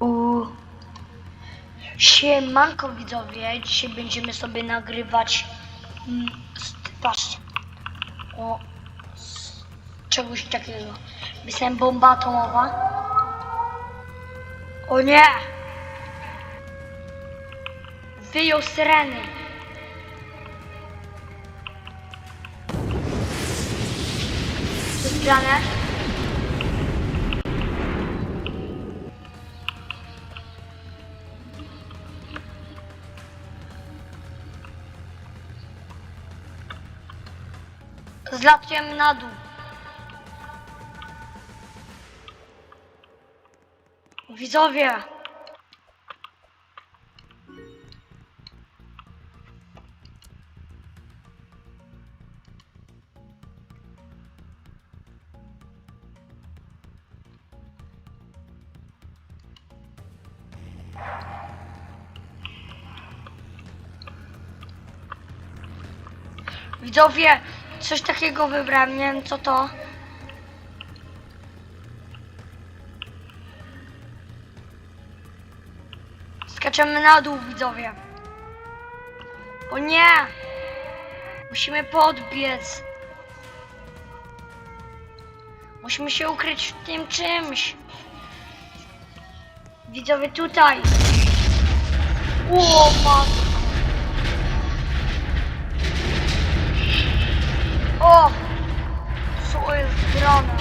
U... Siemanko widzowie, dzisiaj będziemy sobie nagrywać mm, patrzcie. O z czegoś takiego. Wysłałem bomba atomowa. O nie! Wyjął syreny. Co jest? Zlatujemy na dół. Widzowie! Widzowie, coś takiego wybrałem, nie wiem co to. Skaczemy na dół, widzowie. O nie! Musimy podbiec. Musimy się ukryć w tym czymś. Widzowie, tutaj. O, matko. O! Co jest grane?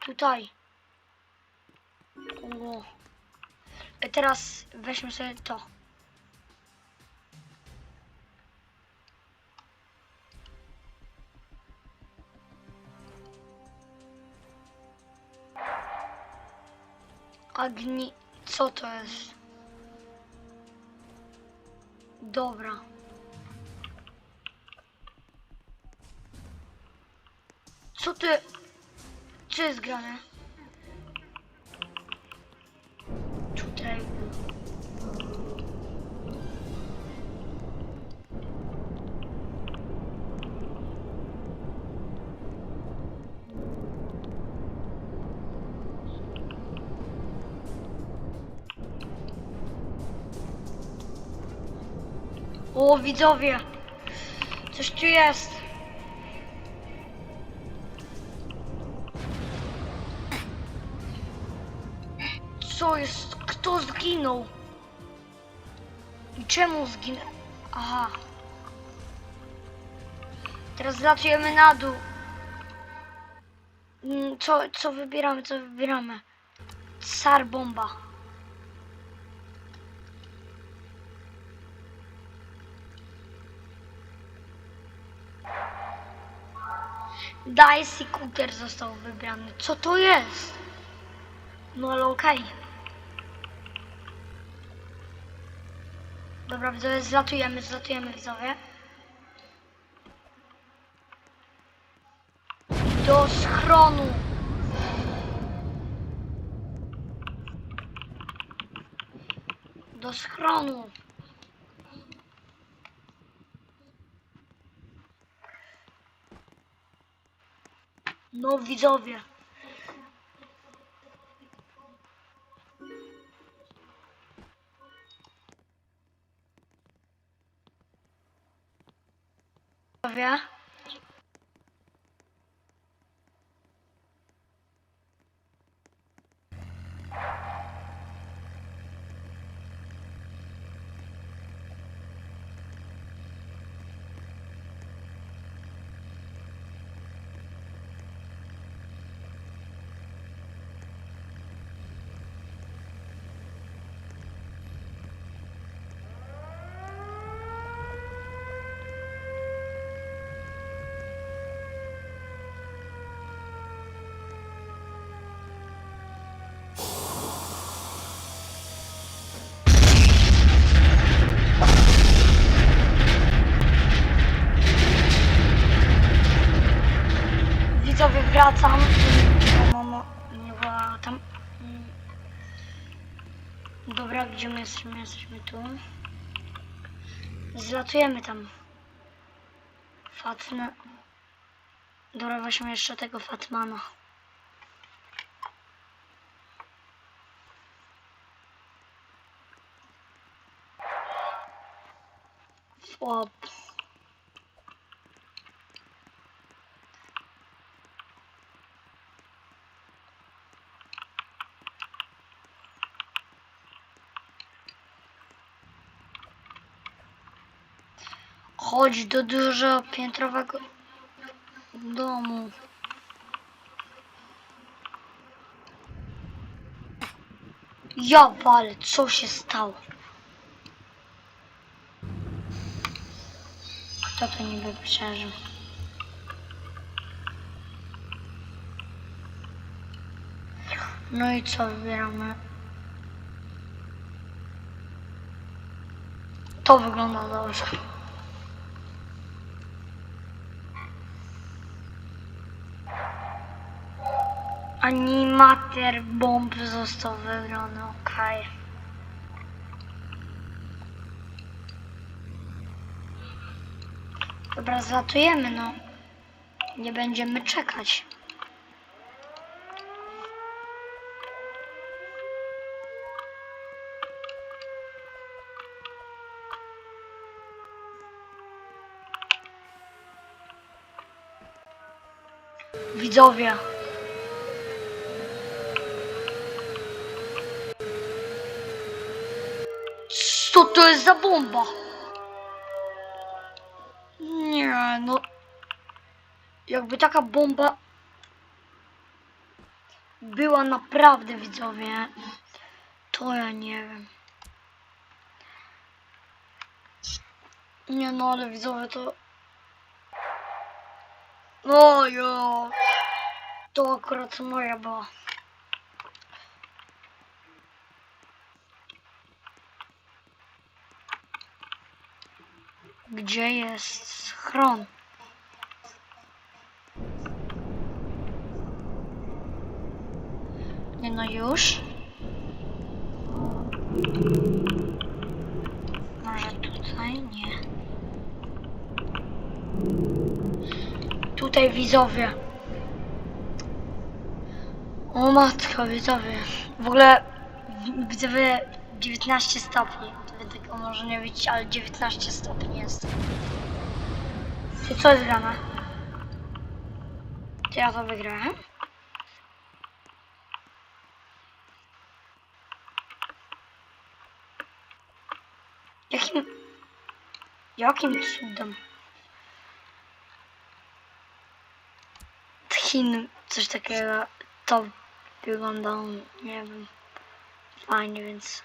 Tutaj. O. E, Teraz weźmy sobie to. Agni... Co to jest? Dobra. Co ty... Co jest grane? O, widzowie! Coś tu jest! Co jest? Kto zginął? I czemu zginął? Aha. Teraz latujemy na dół. Mm, Co, co wybieramy? Co wybieramy? Sar bomba. Dicey Cooker został wybrany. Co to jest? No ale okej. Dobra, widzowie, zlatujemy, zlatujemy widzowie. Do schronu. Do schronu. No widzowie. Widzowie. wracam. Bo mama mnie woła tam. Dobra, gdzie my jesteśmy? Jesteśmy tu. Zlatujemy tam. Fatna. Dobra, weźmy jeszcze tego Fatmana. O, Chodź do dużopiętrowego domu. Ja wale, co się stało? Kto to niby przeżył? No i co wybieramy? To wygląda dobrze. Animator bomb został wybrany, okej. Dobra, zlatujemy, no. Nie będziemy czekać. Widzowie. Co to jest za bomba? Nie, no. Jakby taka bomba była naprawdę, widzowie, to ja nie wiem. Nie no, ale widzowie to... O jo! To akurat moja była. Gdzie jest schron? Nie no już. Może tutaj? Nie. Tutaj widzowie. O matko, widzowie. W ogóle widzowie 19 stopni. Tego może nie widzieć, ale 19 stopni jest. Ty co jest grane? Ja to wygrałem? Jakim... Jakim cudem? Chin, coś takiego, to wyglądało, nie wiem, fajnie, więc...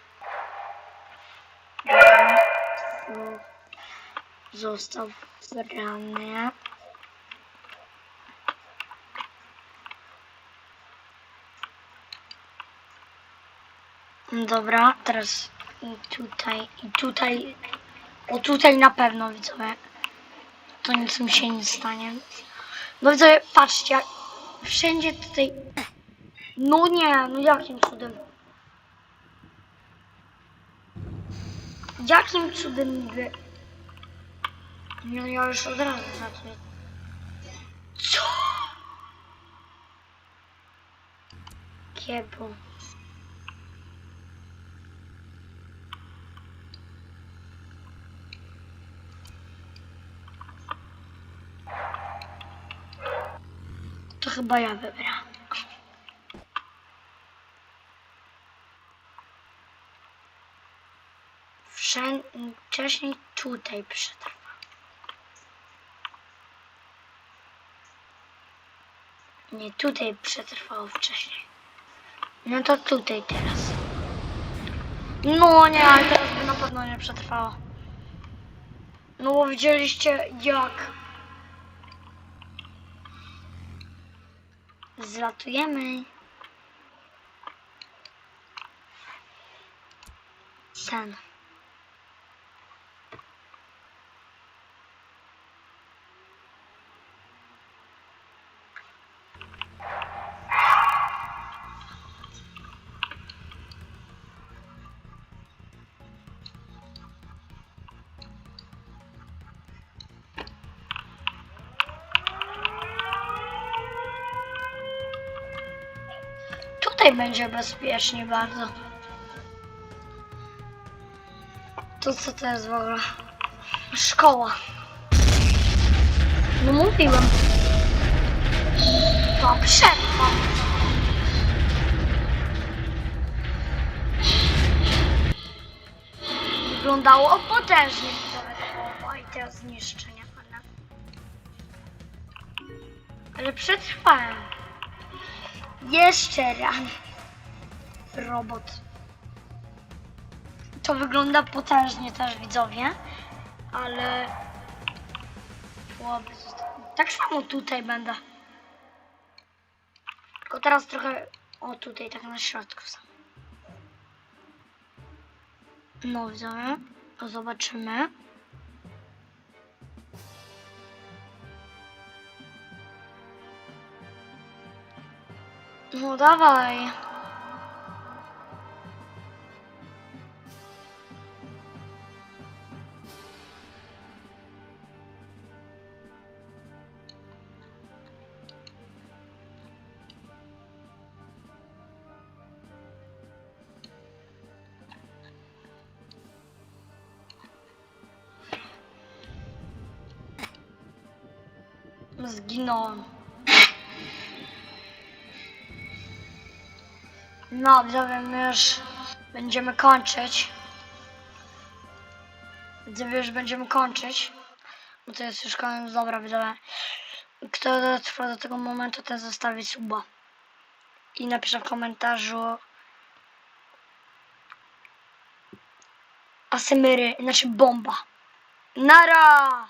został zagrany. Dobra, teraz i tutaj, i tutaj, o tutaj na pewno widzowie, to nic mi się nie stanie. No widzowie, patrzcie, wszędzie tutaj, no nie, no jakim cudem. Jakim cudem niby? No ja już od razu zacznę. Co? Kiebo. To chyba ja wybrałam. Wszędzie, wcześniej tutaj przetrwa. Nie, tutaj przetrwało wcześniej. No to tutaj teraz. No nie, ale teraz by na pewno nie przetrwało. No bo widzieliście jak. Zlatujemy. Sen. tutaj będzie bezpiecznie bardzo. To co to jest w ogóle? Szkoła. No mówiłem. To przerwa. Wyglądało potężnie. Oj, teraz zniszczenia, ale... Ale przetrwałem. Jeszcze raz. Robot. To wygląda potężnie też widzowie, ale Łoby zosta- tak samo tutaj będę. Tylko teraz trochę o tutaj tak na środku sam. No widzowie, to zobaczymy. Ну давай. Сгинула. No, widzowie, my już będziemy kończyć. Widzowie, już będziemy kończyć. Bo to jest już koniec. Dobra, widzowie. Kto dotrwa do tego momentu, ten zostawi suba. I napisze w komentarzu Asymyry, znaczy bomba. Nara!